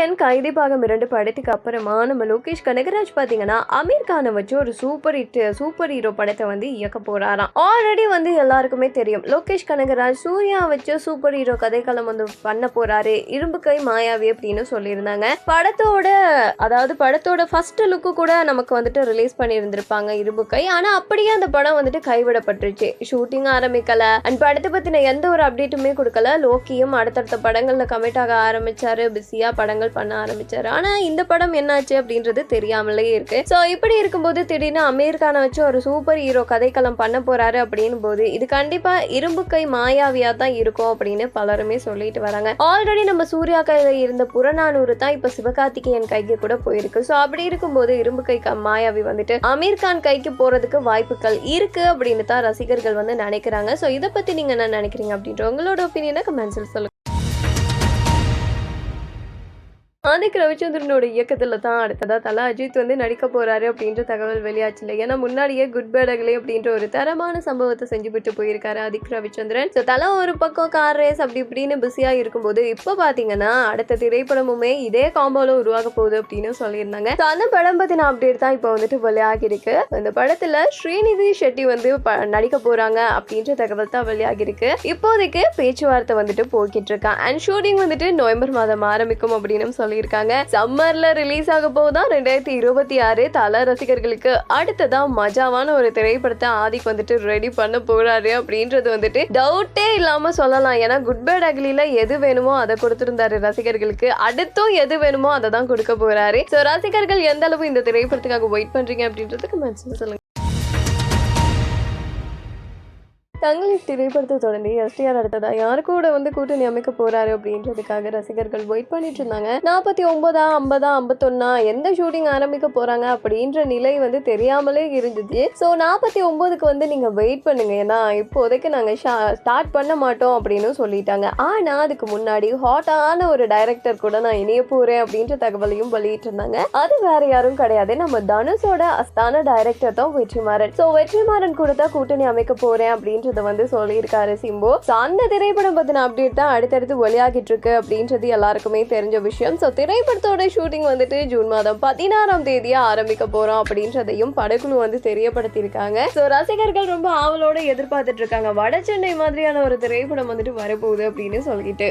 கார்த்திகேயன் கைதி பாகம் இரண்டு படத்துக்கு அப்புறமா நம்ம லோகேஷ் கனகராஜ் பாத்தீங்கன்னா அமீர் கானை வச்சு ஒரு சூப்பர் ஹிட் சூப்பர் ஹீரோ படத்தை வந்து இயக்க போறாராம். ஆல்ரெடி வந்து எல்லாருக்குமே தெரியும். லோகேஷ் கனகராஜ் சூர்யா வச்சு சூப்பர் ஹீரோ கதைக்களம் வந்து பண்ண போறாரு. இரும்பு கை மாயாவி அப்படின்னு சொல்லியிருந்தாங்க. படத்தோட அதாவது படத்தோட ஃபர்ஸ்ட் லுக்கு கூட நமக்கு வந்துட்டு ரிலீஸ் பண்ணியிருந்திருப்பாங்க இரும்பு கை. ஆனா அப்படியே அந்த படம் வந்துட்டு கைவிடப்பட்டுருச்சு. ஷூட்டிங் ஆரம்பிக்கல. அண்ட் படத்தை பத்தின எந்த ஒரு அப்டேட்டுமே கொடுக்கல. லோக்கியும் அடுத்தடுத்த படங்கள்ல கமிட் ஆக ஆரம்பிச்சாரு. பிஸியா படங்கள் பண்ண ஆரம்பிச்சார். ஆனா இந்த படம் என்னாச்சு அப்படின்றது தெரியாமலே இருக்கு. ஸோ இப்படி இருக்கும்போது திடீர்னு அமீர் கானை வச்சு ஒரு சூப்பர் ஹீரோ கதைக்களம் பண்ண போறாரு அப்படின்னு போது இது கண்டிப்பா இரும்பு கை மாயாவியா தான் இருக்கும் அப்படின்னு பலருமே சொல்லிட்டு வராங்க. ஆல்ரெடி நம்ம சூர்யா கையில இருந்த புறநானூறு தான் இப்ப சிவகார்த்திகேயன் கைக்கு கூட போயிருக்கு. ஸோ அப்படி இருக்கும்போது இரும்பு கை மாயாவி வந்துட்டு அமீர் கான் கைக்கு போறதுக்கு வாய்ப்புகள் இருக்கு அப்படின்னு தான் ரசிகர்கள் வந்து நினைக்கிறாங்க. ஸோ இதை பத்தி நீங்க என்ன நினைக்கிறீங்க அப்படின்ற உங்களோட ஒப்பீனியனை கமெண்ட்ஸில் சொல்லுங்க. ஆதிக் ரவிச்சந்திரனோட இயக்கத்தில் தான் அடுத்ததாக தலா அஜித் வந்து நடிக்க போகிறாரு அப்படின்ற தகவல் வெளியாச்சு இல்லை ஏன்னா முன்னாடியே குட் பேடகலே அப்படின்ற ஒரு தரமான சம்பவத்தை செஞ்சு விட்டு போயிருக்காரு ஆதிக் ரவிச்சந்திரன். ஸோ தலா ஒரு பக்கம் கார் ரேஸ் அப்படி இப்படின்னு பிஸியாக இருக்கும்போது இப்போ பார்த்தீங்கன்னா அடுத்த திரைப்படமுமே இதே காம்போல உருவாக போகுது அப்படின்னு சொல்லியிருந்தாங்க. ஸோ அந்த படம் பற்றின அப்டேட் தான் இப்போ வந்துட்டு வெளியாகி இருக்கு இந்த ஸ்ரீநிதி ஷெட்டி வந்து ப- நடிக்க போகிறாங்க அப்படின்ற தகவல் தான் வெளியாகி இருக்கு இப்போதைக்கு பேச்சுவார்த்தை வந்துட்டு போய்கிட்டு இருக்கா. அண்ட் ஷூட்டிங் வந்துட்டு நவம்பர் மாதம் ஆரம்பிக்கும் அப்படின்னு சொல்லி சொல்லியிருக்காங்க சம்மர்ல ரிலீஸ் ஆக போகுதான் ரெண்டாயிரத்தி இருபத்தி ஆறு தல ரசிகர்களுக்கு அடுத்ததா மஜாவான ஒரு திரைப்படத்தை ஆதிக் வந்துட்டு ரெடி பண்ண போறாரு அப்படின்றது வந்துட்டு டவுட்டே இல்லாம சொல்லலாம். ஏன்னா குட் பேட் அகிலில எது வேணுமோ அதை கொடுத்திருந்தாரு ரசிகர்களுக்கு. அடுத்தும் எது வேணுமோ அதை தான் கொடுக்க போறாரு. ஸோ ரசிகர்கள் எந்த அளவு இந்த திரைப்படத்துக்காக வெயிட் பண்றீங்க அப்படின்றதுக்கு மென்ஷன் சொல்லுங்க. தங்களின் திரைப்படத்தை தொடர்ந்து எஸ்டிஆர் அடுத்ததா? யாரு கூட வந்து கூட்டணி அமைக்க போறாரு அப்படின்றதுக்காக ரசிகர்கள் வெயிட் பண்ணிட்டு இருந்தாங்க. நாற்பத்தி ஒன்பதா ஐம்பதா ஐம்பத்தொன்னா எந்த ஷூட்டிங் ஆரம்பிக்க போறாங்க அப்படின்ற நிலை வந்து தெரியாமலே இருந்துச்சு ஸோ நாற்பத்தி ஒன்பதுக்கு வந்து நீங்க வெயிட் பண்ணுங்க. ஏன்னா இப்போதைக்கு நாங்க ஸ்டார்ட் பண்ண மாட்டோம் அப்படின்னு சொல்லிட்டாங்க. ஆனா அதுக்கு முன்னாடி ஹாட்டான ஒரு டைரக்டர் கூட நான் இணைய போறேன் அப்படின்ற தகவலையும் வெளியிட்டு இருந்தாங்க. அது வேற யாரும் கிடையாது. நம்ம தனுஷோட அஸ்தான டைரக்டர் தான் வெற்றிமாறன். ஸோ வெற்றிமாறன் கூட தான் கூட்டணி அமைக்க போறேன் அப்படின்றத வந்து சொல்லியிருக்காரு சிம்பு. ஸோ அந்த திரைப்படம் பத்தின அப்டேட் தான் அடுத்தடுத்து வெளியாகிட்டு இருக்கு அப்படின்றது எல்லாருக்குமே தெரிஞ்ச விஷயம். ஸோ திரைப்படத்தோட ஷூட்டிங் வந்துட்டு ஜூன் மாதம் பதினாறாம் தேதியா ஆரம்பிக்க போறோம் அப்படின்றதையும் படக்குழு வந்து தெரியப்படுத்தியிருக்காங்க. ஸோ ரசிகர்கள் ரொம்ப ஆவலோட எதிர்பார்த்துட்டு இருக்காங்க. வட சென்னை மாதிரியான ஒரு திரைப்படம் வந்துட்டு வரப்போகுது அப்படின்னு சொல்லிட்டு.